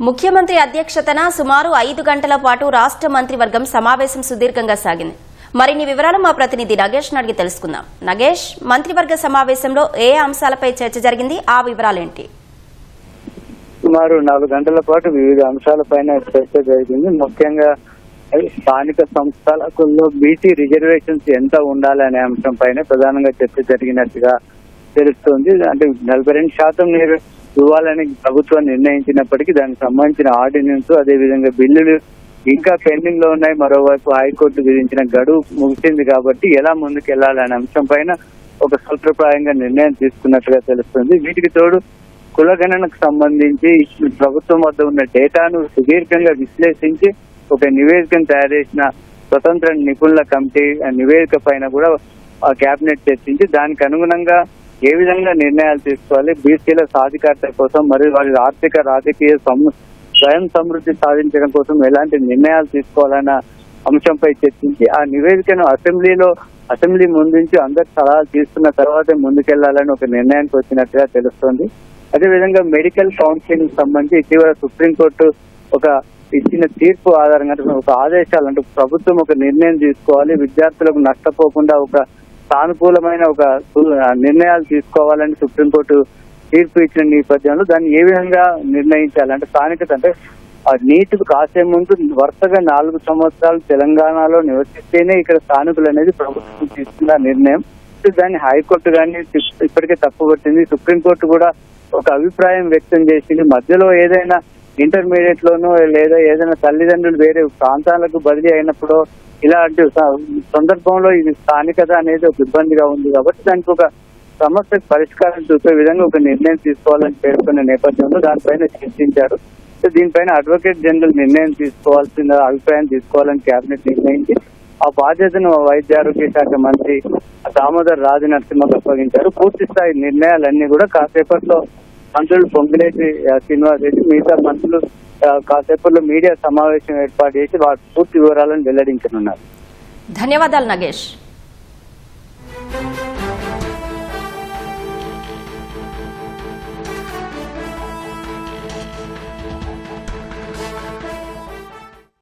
ముఖ్యమంత్రి అధ్యక్షతన సుమారు ఐదు గంటల పాటు రాష్ట్ర మంత్రివర్గం సమావేశం సుదీర్ఘంగా సాగింది. మరిన్ని వివరాలు మా ప్రతినిధి నగేష్ అడిగి తెలుసుకుందాం. నగేష్ మంత్రివర్గ సమావేశంలో ఏ అంశాలపై చర్చ జరిగింది? ఆ వివరాలేంటి? సుమారు నాలుగు గంటల పాటు వివిధ అంశాలపైన చర్చ జరిగింది. ముఖ్యంగా స్థానిక సంస్థలలో బీసీ రిజర్వేషన్స్ ఎంత ఉండాలి అనే అంశం పైన ప్రధానంగా చర్చ జరిగినట్టుగా తెలుస్తుంది. అంటే నలభై రెండు శాతం ఇవ్వాలని ప్రభుత్వం నిర్ణయించినప్పటికీ దానికి సంబంధించిన ఆర్డినెన్స్ అదేవిధంగా బిల్లులు ఇంకా పెండింగ్లో ఉన్నాయి. మరోవైపు హైకోర్టు విధించిన గడువు ముగిసింది కాబట్టి ఎలా ముందుకు అంశం పైన ఒక సూత్రప్రాయంగా నిర్ణయం తీసుకున్నట్లుగా తెలుస్తుంది. వీటికి తోడు కులగణనకు సంబంధించి ప్రభుత్వం వద్ద ఉన్న డేటాను సుదీర్ఘంగా విశ్లేషించి ఒక నివేదికను తయారు చేసిన స్వతంత్ర నిపుణుల కమిటీ ఆ నివేదిక పైన కూడా ఆ కేబినెట్ చర్చించి దానికి అనుగుణంగా ఏ విధంగా నిర్ణయాలు తీసుకోవాలి? బీసీల సాధికారత కోసం మరియు వారి ఆర్థిక రాజకీయ స్వయం సమృద్ధి సాధించడం కోసం ఎలాంటి నిర్ణయాలు తీసుకోవాలన్న అంశంపై చర్చించి ఆ నివేదికను అసెంబ్లీలో అసెంబ్లీ ముందుంచి అందరు సలహాలు తీసుకున్న తర్వాతే ముందుకెళ్ళాలని ఒక నిర్ణయానికి వచ్చినట్టుగా తెలుస్తోంది. అదేవిధంగా మెడికల్ కౌన్సిలింగ్ సంబంధించి ఇటీవల సుప్రీంకోర్టు ఒక ఇచ్చిన తీర్పు ఆధారంగా ఒక ఆదేశాలు అంటే ప్రభుత్వం ఒక నిర్ణయం తీసుకోవాలి విద్యార్థులకు నష్టపోకుండా ఒక సానుకూలమైన ఒక నిర్ణయాలు తీసుకోవాలని సుప్రీంకోర్టు తీర్పు ఇచ్చిన నేపథ్యంలో దాన్ని ఏ విధంగా నిర్ణయించాలి? అంటే స్థానికత అంటే ఆ నీటికి కాసే ముందు వరుసగా నాలుగు సంవత్సరాలు తెలంగాణలో నివసిస్తేనే ఇక్కడ స్థానికులు అనేది ప్రభుత్వం తీసుకున్న నిర్ణయం. దాన్ని హైకోర్టు కానీ ఇప్పటికే తప్పుపట్టింది. సుప్రీంకోర్టు కూడా ఒక అభిప్రాయం వ్యక్తం చేసింది. మధ్యలో ఏదైనా ఇంటర్మీడియట్ లోనో లేదా ఏదైనా తల్లిదండ్రులు వేరే ప్రాంతాలకు బదిలీ అయినప్పుడు ఇలాంటి సందర్భంలో ఇది స్థానికత అనేది ఒక ఇబ్బందిగా ఉంది కాబట్టి దానికి ఒక సమస్యకు పరిష్కారం చూపే విధంగా ఒక నిర్ణయం తీసుకోవాలని పేర్కొన్న నేపథ్యంలో దానిపైన చర్చించారు. దీనిపైన అడ్వకేట్ జనరల్ నిర్ణయం తీసుకోవాల్సిన అభిప్రాయం తీసుకోవాలని కేబినెట్ నిర్ణయించి ఆ బాధ్యతను వైద్య ఆరోగ్య శాఖ మంత్రి దామోదర్ రాజు నరసింహకు అప్పగించారు పూర్తి స్థాయి నిర్ణయాలన్నీ కూడా కాసేపట్లో మంత్రులు పొంగిలేటి శ్రీనివాస్ రెడ్డి మిగతా మంత్రులు కాసేపట్లో మీడియా సమావేశం ఏర్పాటు చేసి వాటి పూర్తి వివరాలను వెల్లడించనున్నారు. ధన్యవాదాలు నగేష్.